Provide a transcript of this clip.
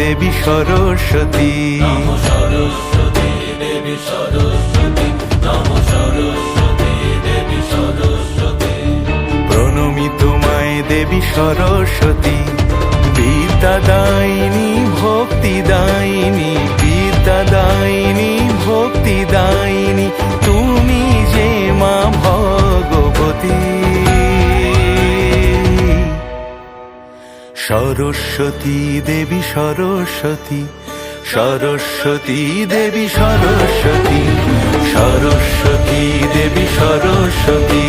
দেবী সরস্বতী। সরস্বতী দেবী সরস্বতী নম সরস্বতী দেবী সরস্বতী। প্রণমি তোমায় দেবী সরস্বতী বিদ্যাদায়িনী ভক্তিদায়িনী বিদ্যাদায়িনী ভক্তিদায়িনী তুমি সরস্বতী দেবী সরস্বতী সরস্বতী দেবী সরস্বতী সরস্বতী দেবী সরস্বতী।